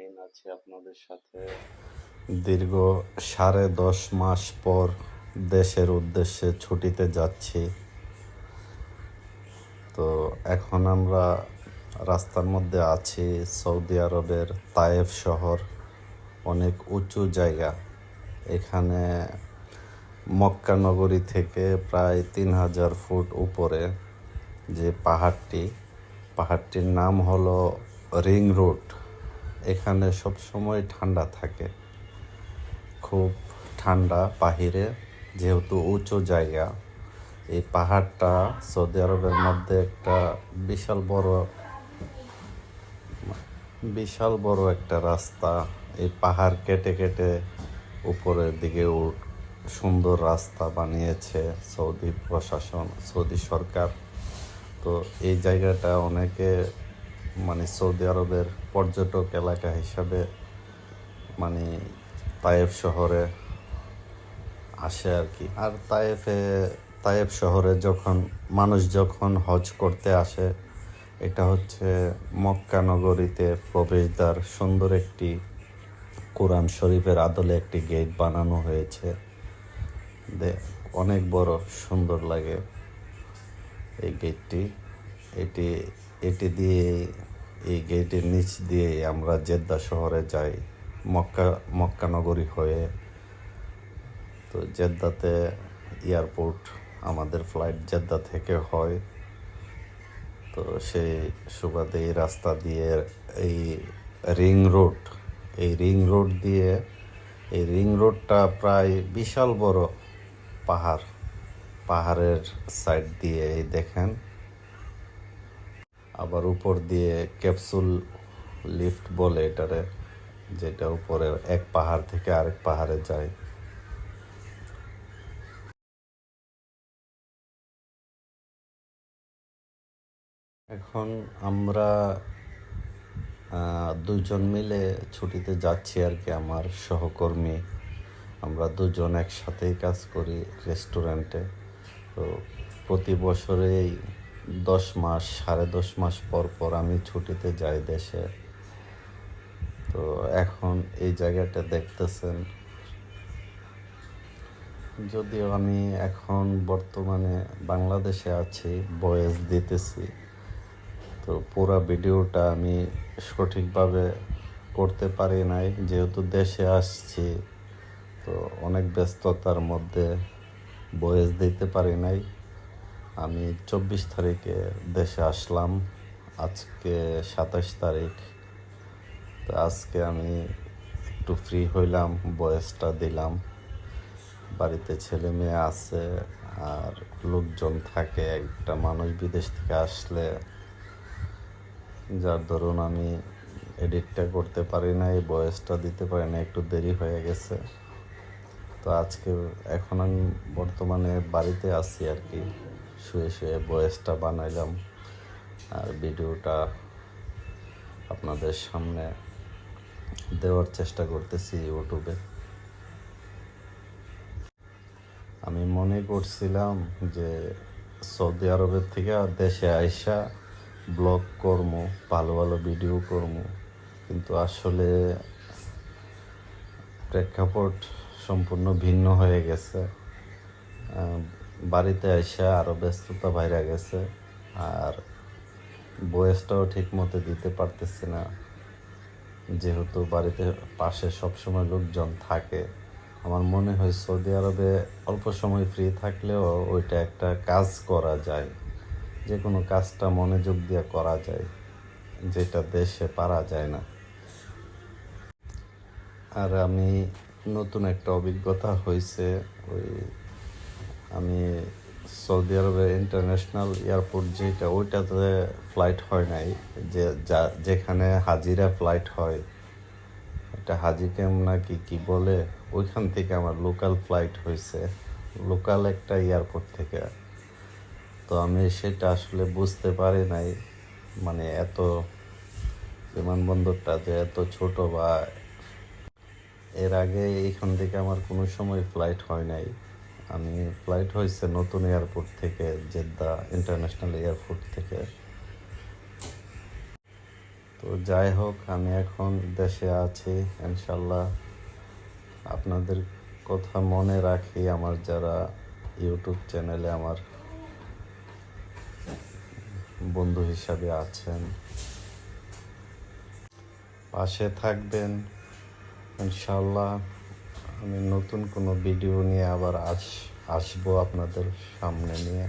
শাহিন আছে আপনাদের সাথে? দীর্ঘ সাড়ে দশ মাস পর দেশের উদ্দেশ্যে ছুটিতে যাচ্ছি। তো এখন আমরা রাস্তার মধ্যে আছি, সৌদি আরবের তায়েফ শহর, অনেক উঁচু জায়গা। এখানে মক্কা নগরী থেকে প্রায় তিন হাজার ফুট উপরে যে পাহাড়টি, পাহাড়টির নাম হলো রিং রোড। এখানে সবসময় ঠান্ডা থাকে। খুব ঠান্ডা বাহিরে, যেহেতু উঁচু জায়গা। এই পাহাড়টা সৌদি আরবের মধ্যে একটা বিশাল বড় বিশাল বড় একটা রাস্তা। এই পাহাড় কেটে কেটে উপরের দিকে সুন্দর রাস্তা বানিয়েছে সৌদি প্রশাসন, সৌদি সরকার। তো এই জায়গাটা অনেকে মানে সৌদি আরবের পর্যটক এলাকা হিসাবে মানে তায়েফ শহরে আসে আর কি। আর তায়েফে, তায়েফ শহরে যখন মানুষ যখন হজ করতে আসে, এটা হচ্ছে মক্কা নগরীতে প্রবেশদ্বার, সুন্দর একটি কোরআন শরীফের আদলে একটি গেট বানানো হয়েছে। অনেক বড় সুন্দর লাগে এই গেটটি। এটি এটি দিয়ে এই গেটের নিচ দিয়ে আমরা জেদ্দা শহরে যাই, মক্কা মক্কা নগরী হয়ে। তো জেদ্দাতে এয়ারপোর্ট, আমাদের ফ্লাইট জেদ্দা থেকে হয়। তো সেই সুবাদে এই রাস্তা দিয়ে এই রিং রোড, এই রিং রোড দিয়ে, এই রিং রোডটা প্রায় বিশাল বড় পাহাড়, পাহাড়ের সাইড দিয়ে। এই দেখেন আবার উপর দিয়ে ক্যাপসুল লিফট বলে এটারে, যেটা উপরে এক পাহাড় থেকে আরেক পাহাড়ে যায়। এখন আমরা দুজন মিলে ছুটিতে যাচ্ছি আর কি আমার সহকর্মী। আমরা দুজন একসাথেই কাজ করি রেস্টুরেন্টে। তো প্রতি বছরেই দশ মাস, সাড়ে দশ মাস পর পর আমি ছুটিতে যাই দেশে। তো এখন এই জায়গাটা দেখতেছেন। যদিও আমি এখন বর্তমানে বাংলাদেশে আছি বয়েস দিতেছি, তো পুরো ভিডিওটা আমি সঠিকভাবে করতে পারি নাই। যেহেতু দেশে আসছি, তো অনেক ব্যস্ততার মধ্যে বয়েস দিতে পারি নাই। আমি চব্বিশ তারিখে দেশে আসলাম। আজকে সাতাশ তারিখ। তো আজকে আমি একটু ফ্রি হইলাম, বয়সটা দিলাম। বাড়িতে ছেলে মেয়ে আছে আর লোকজন থাকে। একটা মানুষ বিদেশ থেকে আসলে যার ধরুন আমি এডিটটা করতে পারি না এই বয়সটা দিতে পারি না একটু দেরি হয়ে গেছে। তো আজকে, এখন আমি বর্তমানে বাড়িতে আছি আর কি। শুয়ে শুয়ে বয়েসটা বানাইলাম। আর ভিডিওটা আপনাদের সামনে দেওয়ার চেষ্টা করতেছি ইউটিউবে। আমি মনে করছিলাম যে সৌদি আরবের থেকে দেশে আইসা ব্লগ কর্ম, ভালো ভালো ভিডিও কর্ম। কিন্তু আসলে প্রেক্ষাপট সম্পূর্ণ ভিন্ন হয়ে গেছে। বাড়িতে এসে আরও ব্যস্ততা বাইরে গেছে, আর বয়সটাও ঠিক মতো দিতে পারতেছি না। যেহেতু বাড়িতে পাশে সবসময় লোকজন থাকে, আমার মনে হয় সৌদি আরবে অল্প সময় ফ্রি থাকলেও ওইটা একটা কাজ করা যায়। যে কোনো কাজটা মনোযোগ দিয়ে করা যায়, যেটা দেশে পারা যায় না। আর আমি নতুন একটা অভিজ্ঞতা হয়েছে, ওই আমি সৌদি আরবের ইন্টারন্যাশনাল এয়ারপোর্ট যেটা ওইটাতে ফ্লাইট হয় নাই। যে, যা, যেখানে হাজিরা ফ্লাইট হয় এটা হাজি ক্যাম্প নাকি কি বলে, ওইখান থেকে আমার লোকাল ফ্লাইট হয়েছে লোকাল একটা এয়ারপোর্ট থেকে। তো আমি সেটা আসলে বুঝতে পারি নাই মানে এত বিমানবন্দরটা যে এত ছোট বা এর আগে এখান থেকে আমার কোনো সময় ফ্লাইট হয় নাই। আমি ফ্লাইট হয়েছে নতুন এয়ারপোর্ট থেকে, জেদ্দা ইন্টারন্যাশনাল এয়ারপোর্ট থেকে। তো যাই হোক, আমি এখন দেশে আছি ইনশাল্লাহ আপনাদের কথা মনে রাখি, আমার যারা ইউটিউব চ্যানেলে আমার বন্ধু হিসাবে আছেন। পাশে থাকবেন ইনশাল্লাহ আমি নতুন কোনো ভিডিও নিয়ে আবার আস আসব আপনাদের সামনে নিয়ে।